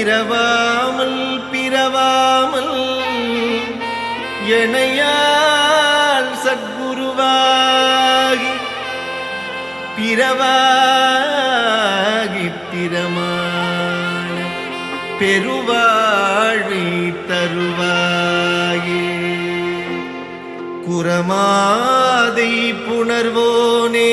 இரவாமல் பிறவாமல் எனையால் சத்குருவாகி பிறவாகி பிறமான பெருவாழி தருவாயே. குரமாதை புணர்வோனே.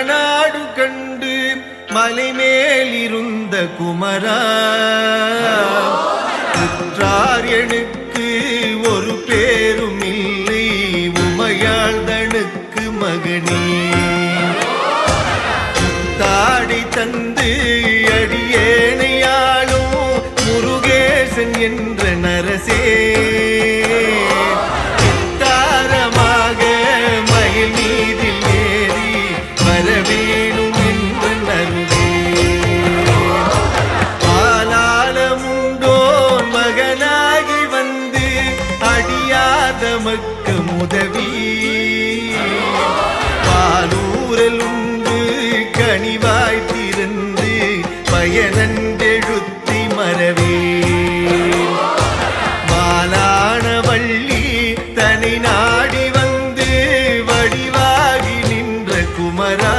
மலைநாடு கண்டு மலைமேலிருந்த குமரா. குற்றார் எனக்கு ஒரு பேரும் இல்லை உமையாழ்தனுக்கு மகனே. தாடி தந்து அடியேனையாளும் முருகேசன் என்ற நரசே. எனக்கு முதவி பாலூரல் உண்டு கனிவாய் திறந்து பயனன்றெழுத்தி மறவே. மாலான வள்ளி தனி நாடி வந்து வடிவாகி நின்ற குமரா.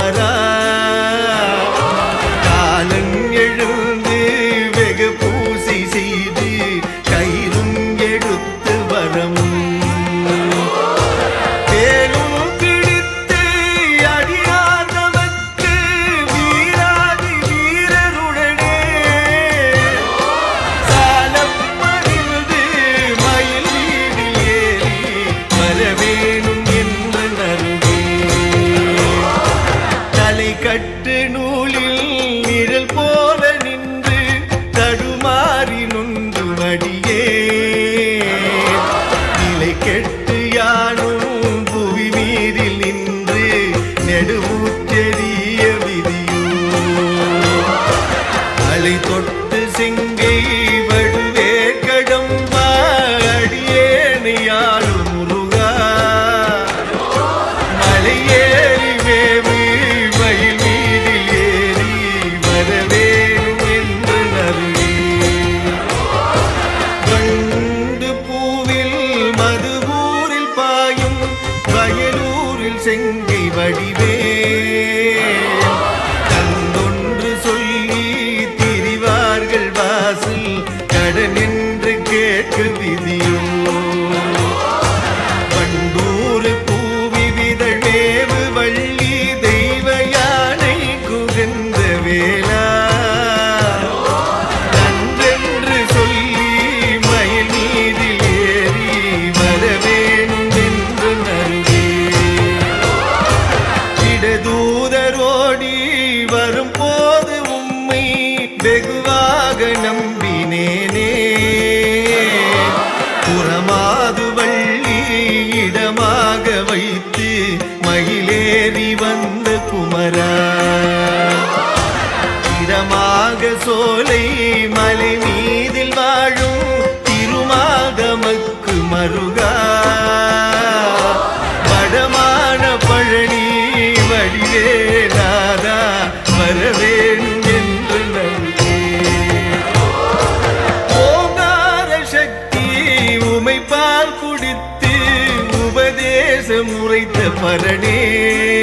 அமரா கேட்கு விதி குமரா. இடமாக சோலை மலை மீதில் வாழும் திருமாகமக்கு மருகா. வடமான பழனி வழியே நாதா வரவேணும் முறைத்த பரணே.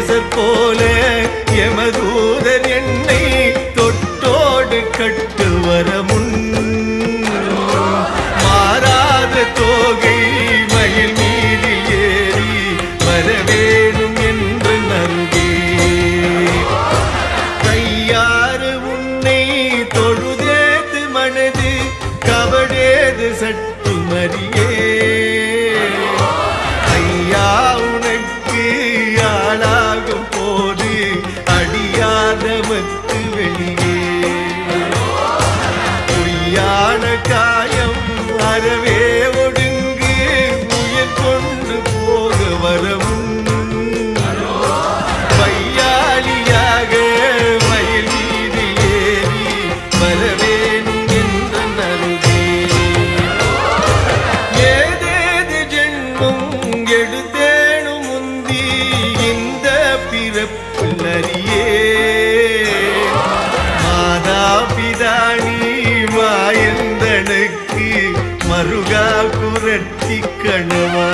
தேசற் போல எமதூ ஞான காயம் அறவே ஒடுங்கு உயிர் கொண்டு போக வரவும். பையாளியாக மயில் மீது ஏறி வரவேணும் என்ற நருகேரி ஏதேது ஜென்மம் எடுத்தேனும் முந்தீ எனக்கு மருகா குரட்டி கணுவா.